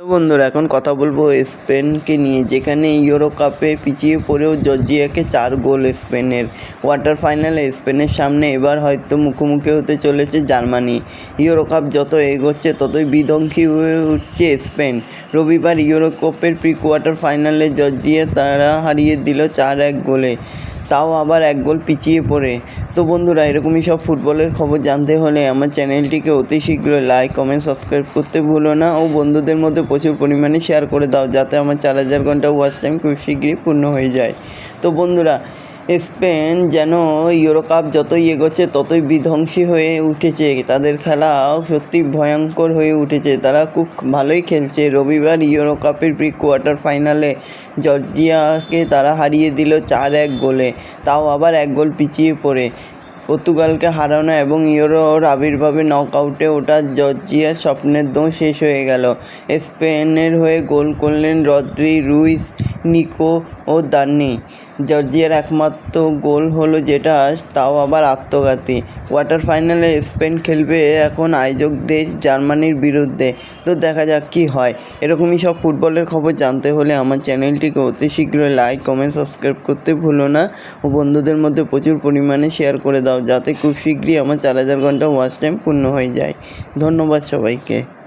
তো বন্ধুরা, এখন কথা বলব স্পেনকে নিয়ে। যেখানে ইউরো কাপে পিছিয়ে পড়েও জর্জিয়াকে চার গোল স্পেনের কোয়ার্টার ফাইনালে স্পেনের সামনে এবার হয়তো মুখোমুখি হতে চলেছে জার্মানি। ইউরো কাপ যত এগোচ্ছে, ততই বিধ্বংসী হয়ে উঠছে স্পেন। রবিবার ইউরো কাপের প্রি কোয়ার্টার ফাইনালে জর্জিয়া তারা হারিয়ে দিল চার এক গোলে। তাও আবার এক গোল পিছিয়ে পড়ে। তো বন্ধুরা, এরকমই সব ফুটবলের খবর জানতে হলে আমার চ্যানেলটিকে অতি শীঘ্রই লাইক, কমেন্ট, সাবস্ক্রাইব করতে ভুলো না ও বন্ধুদের মধ্যে প্রচুর পরিমাণে শেয়ার করে দাও, যাতে আমার চার হাজার ঘণ্টা ওয়াচ টাইম খুব শীঘ্রই পূর্ণ হয়ে যায়। তো বন্ধুরা স্পেন যেন ইউরো কাপ যতই এগোচ্ছে, ততই বিধ্বংসী হয়ে উঠেছে। তাদের খেলা সত্যি ভয়ঙ্কর হয়ে উঠেছে। তারা খুব ভালোই খেলছে। রবিবার ইউরো কাপের প্রি কোয়ার্টার ফাইনালে জর্জিয়াকে তারা হারিয়ে দিল চার এক গোলে। তাও আবার এক গোল পিছিয়ে পড়ে। পর্তুগালকে হারানো এবং ইউরোর আবির্ভাবে নকআউটে ওঠা জর্জিয়ার স্বপ্নের দোঁ শেষ হয়ে গেল। স্পেনের হয়ে গোল করলেন রদ্রি রুইস, নিকো ও দানি জর্জিয়ার একমাত্র গোল হলো যেটা, তাও আবার আত্মঘাতী। কোয়ার্টার ফাইনালে স্পেন খেলবে এখন আয়োজক দেশ জার্মানির বিরুদ্ধে। তো দেখা যাক কী হয়। এরকমই সব ফুটবলের খবর জানতে হলে আমার চ্যানেলটিকে অতি শীঘ্রই লাইক, কমেন্ট, সাবস্ক্রাইব করতে ভুলো না ও বন্ধুদের মধ্যে প্রচুর পরিমাণে শেয়ার করে দাও, যাতে খুব শীঘ্রই আমার চার হাজার ঘণ্টা ওয়াচ টাইম পূর্ণ হয়ে যায়। ধন্যবাদ সবাইকে।